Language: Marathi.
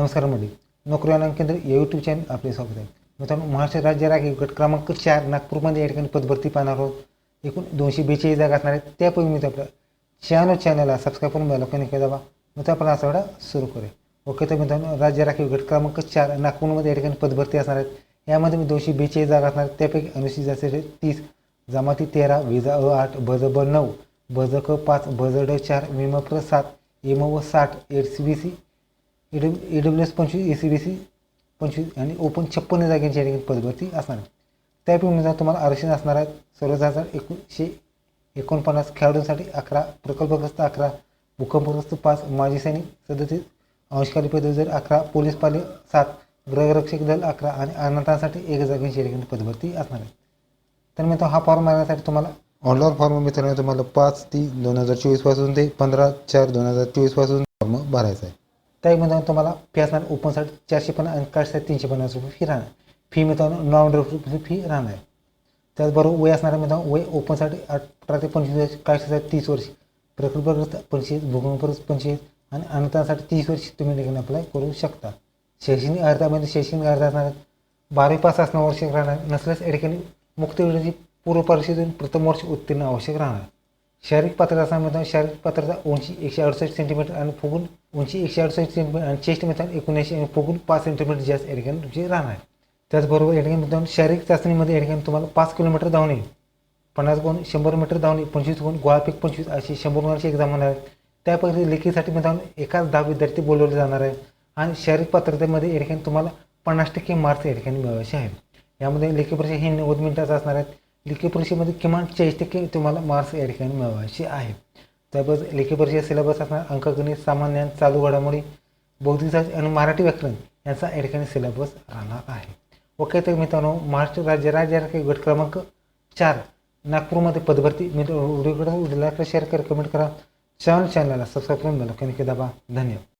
नमस्कार मंडळी. नोकरी ऑनलाईन केंद्र या यूट्यूब चॅनल आपले स्वागत आहे. मित्रांनो महाराष्ट्र राज्य राखीव गट क्रमांक चार नागपूरमध्ये या ठिकाणी पदभरती पाहणार आहोत. एकूण दोनशे बेचाळीस जागा असणार आहेत. त्यापैकी मी आपल्या चॅनल चॅनलला सबस्क्राईब करून बेल आयकॉन दाबा. मग आपण असा वेळा सुरू करूया. ओके तर मित्रांनो राज्य राखीव गट क्रमांक चार नागपूरमध्ये या ठिकाणी पदभरती असणार आहेत. यामध्ये मी दोनशे बेचाळीस जागा असणार आहेत. त्यापैकी अनुसूचित जाती तीस जमाती तेरा विजा अ आठ बज ब नऊ बज क पाच बज ड चार विम प्र सात एम व साठ add C B C E W S पंचवीस ए सी डी सी पंचवीस आणि ओपन छप्पन्न जागांची या ठिकाणी पदभरती असणार आहे. त्यापैकी तुम्हाला आरक्षण असणार आहे सर्व हजार एकोणीसशे एकोणपन्नास खेळाडूंसाठी अकरा प्रकल्पग्रस्त अकरा भूकंपग्रस्त पाच माजी सैनिक सदतीस अंशकारी पदवीधर अकरा पोलीस पाले सात गृहरक्षक दल अकरा आणि अनाथांसाठी एक जागेची या ठिकाणी पदभरती असणार आहे. तर मित्रांनो हा फॉर्म मारण्यासाठी तुम्हाला ऑनलाईन फॉर्म मित्रांनो तुम्हाला पाच तीन दोन हजार चोवीसपासून ते पंधरा चार दोन हजार चोवीसपासून फॉर्म भरायचा आहे. त्या मित्रांनो तुम्हाला फी असणार ओपनसाठी चारशे पन्नास आणि कास्टसाठी तीनशे पन्नास रुपये फी राहणार. फी मित्रांनो नॉन रुपये फी राहणार. आहे त्याचबरोबर वय असणाऱ्या मित्रांनो वय ओपनसाठी अठरा ते पंचवीस वर्ष कास्टसाठी तीस वर्ष प्रकल्पग्रस्त पंचवीस भूकंपग्रस्त पंचवीस आणि अनुदानासाठी तीस वर्ष तुम्ही ठिकाणी अप्लाय करू शकता. शैक्षणिक अर्जामध्ये शैक्षणिक अर्ज असणार बारावी पास असणं आवश्यक राहणार. नसल्यास या ठिकाणी मुक्त वेळेची पूर्व परीक्षेतून प्रथम वर्ष उत्तीर्ण आवश्यक राहणार. शारीरिक पात्रता असण्यामध्ये शारीरिक पात्रता उंची एकशे अडुसष्ट सेंटीमीटर आणि फुगून उंची एकशे अडुसष्ट सेंटीमीटर आणि चेस्ट मित्रांनो एकोणऐंशी आणि फुगून पाच सेंटीमीटर जास्त या ठिकाणी तुमचे राहणार आहे. त्याचबरोबर या ठिकाणी मित्रांनो शारीरिक चाचणीमध्ये या ठिकाणी तुम्हाला पाच किलोमीटर धावणे पन्नास गुण शंभर मीटर धावणे पंचवीस गुण गोळापीक पंचवीस अशी शंभर गुणांची एक्झाम होणार आहे त्यापैकी लेखीसाठी मित्रांनो एकाच दहा विद्यार्थी बोलवले जाणार आहे आणि शारीरिक पात्रतेमध्ये या ठिकाणी तुम्हाला पन्नास टक्के मार्क्स या ठिकाणी मिळवायचे आहेत. यामध्ये लेखी परीक्षा ही नव्वद मिनिटाचं असणार आहेत. लेखी परीक्षेमध्ये किमान चाळीस टक्के तुम्हाला मार्क्स या ठिकाणी मिळवायचे आहे त्याबद्दल लेखी परीक्षा सिलेबस असणार अंकगणित सामान्य चालू घडामोडी बौद्धिक साहित्य आणि मराठी व्याकरण यांचा या ठिकाणी सिलेबस राहणार आहे. ओके तर मित्रांनो महाराष्ट्र राज्य राज्य गट क्रमांक चार नागपूरमध्ये पदभरती. मी व्हिडिओकडे व्हिडिओला शेअर करा कमेंट करा. चॅनल चॅनलला सबस्क्राईब करून बेल दाबा. धन्यवाद.